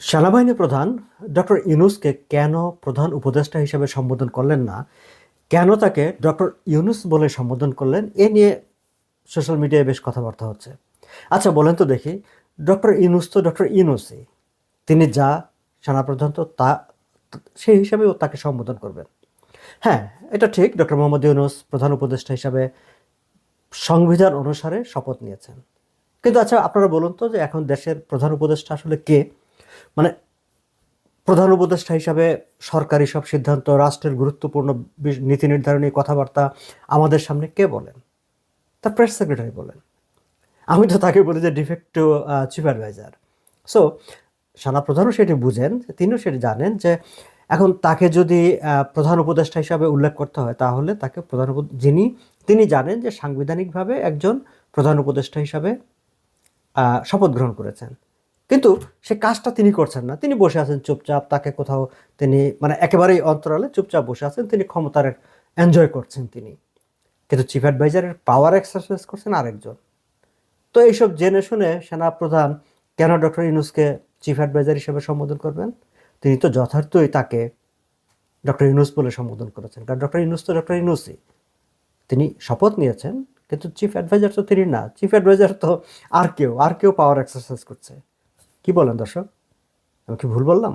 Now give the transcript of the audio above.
সেনাবাহিনী প্রধান ডক্টর ইউনুসকে কেন প্রধান উপদেষ্টা হিসেবে সম্বোধন করলেন না? কেন তাকে ডক্টর ইউনুস বলে সম্বোধন করলেন? এ নিয়ে সোশ্যাল মিডিয়ায় বেশ কথাবার্তা হচ্ছে। আচ্ছা বলেন তো দেখি, ডক্টর ইউনুস তো ডক্টর ইউনুসই। তিনি যা সেনাপ্রধান তো তা, সেই হিসাবেও তাকে সম্বোধন করবেন। হ্যাঁ এটা ঠিক, ডক্টর মোহাম্মদ ইউনুস প্রধান উপদেষ্টা হিসাবে সংবিধান অনুসারে শপথ নিয়েছেন। কিন্তু আচ্ছা আপনারা বলুন তো যে এখন দেশের প্রধান উপদেষ্টা আসলে কে? মানে প্রধান উপদেষ্টা হিসাবে সরকারি সব সিদ্ধান্ত, রাষ্ট্রের গুরুত্বপূর্ণ নীতি নির্ধারণী কথাবার্তা আমাদের সামনে কে বলেন? তার প্রেস সেক্রেটারি বলেন। আমি তো তাকে বলি যে ডিফেক্টো চিফ অ্যাডভাইজার সো সেনা প্রধানও সেটি বুঝেন তিনিও সেটি জানেন যে এখন তাকে যদি প্রধান উপদেষ্টা হিসাবে উল্লেখ করতে হয়, তাহলে তাকে প্রধান যিনি, তিনি জানেন যে সাংবিধানিকভাবে একজন প্রধান উপদেষ্টা হিসাবে শপথ গ্রহণ করেছেন। কিন্তু সে কাজটা তিনি করছেন না। তিনি বসে আছেন চুপচাপ, তাকে কোথাও তিনি মানে একেবারেই অন্তরালে চুপচাপ বসে আছেন, তিনি ক্ষমতার এনজয় করছেন তিনি। কিন্তু চিফ অ্যাডভাইজারের পাওয়ার এক্সারসাইজ করছেন আরেকজন। তো এইসব জেনে শুনে সেনা প্রধান কেন ডক্টর ইউনুসকে চিফ অ্যাডভাইজার হিসেবে সম্বোধন করবেন? তিনি তো যথার্থই তাকে ডক্টর ইউনুস বলে সম্বোধন করেছেন। কারণ ডক্টর ইউনুস তো ডক্টর ইউনুসই। তিনি শপথ নিয়েছেন, কিন্তু চিফ অ্যাডভাইজার তো তিনি না। চিফ অ্যাডভাইজার তো আর কেউ আর কেউ পাওয়ার এক্সারসাইজ করছে। কি বলেন দর্শক? আমি কি ভুল বললাম?